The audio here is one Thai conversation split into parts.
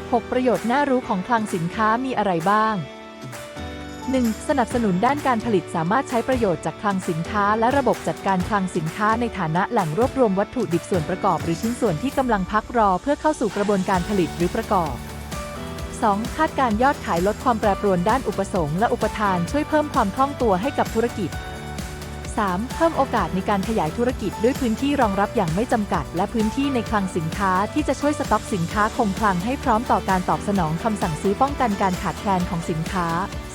6 ประโยชน์น่ารู้ของคลังสินค้ามีอะไรบ้าง 1. สนับสนุนด้านการผลิตสามารถใช้ประโยชน์จากคลังสินค้า และระบบจัดการคลังสินค้าในฐานะแหล่งรวบรวมวัตถุดิบส่วนประกอบ หรือชิ้นส่วนที่กำลังพักรอเพื่อเข้าสู่กระบวนการผลิตหรือประกอบ 2. คาดการยอดขายลดความแปรปรวนด้านอุปสงค์และอุปทานช่วยเพิ่มความคล่องตัวให้กับธุรกิจ 3. เพิ่มโอกาสในการขยายธุรกิจด้วยพื้นที่รองรับอย่างไม่จำกัด และพื้นที่ในคลังสินค้าที่จะช่วยสต็อกสินค้าคงคลังให้พร้อมต่อการตอบสนองคำสั่งซื้อป้องกันการขาดแคลนของสินค้า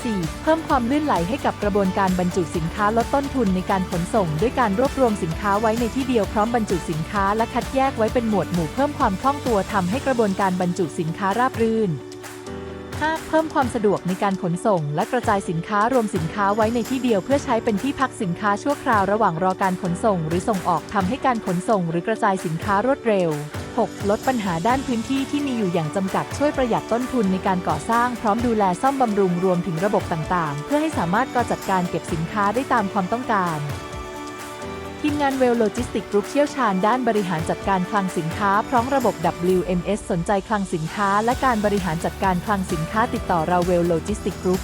4. เพิ่มความลื่นไหลให้กับกระบวนการบรรจุสินค้าลดต้นทุนในการขนส่ง ด้วยการรวบรวมสินค้าไว้ในที่เดียวพร้อมบรรจุสินค้าและคัดแยกไว้เป็นหมวดหมู่เพิ่มความคล่องตัวทำให้กระบวนการบรรจุสินค้าราบรื่น 5. เพิ่มความสะดวกในการขนส่ง และกระจายสินค้ารวมสินค้าไว้ในที่เดียวเพื่อใช้เป็นที่พักสินค้าชั่วคราวระหว่างรอการขนส่ง หรือส่งออกทำให้การขนส่ง หรือกระจายสินค้ารวดเร็ว 6. ลดปัญหาด้านพื้นที่ที่มีอยู่อย่างจำกัดช่วยประหยัดต้นทุนในการก่อสร้างพร้อมดูแลซ่อมบำรุงรวมถึงระบบต่างๆ เพื่อให้สามารถก่อจัดการเก็บสินค้าได้ตามความต้องการ ทีมงานเวลโลจิสติกกรุ๊ปเชี่ยวชาญด้านบริหารจัดการคลังสินค้า พร้อมระบบ WMS สนใจคลังสินค้า และการบริหารจัดการคลังสินค้าติดต่อเราเวลโลจิสติกกรุ๊ป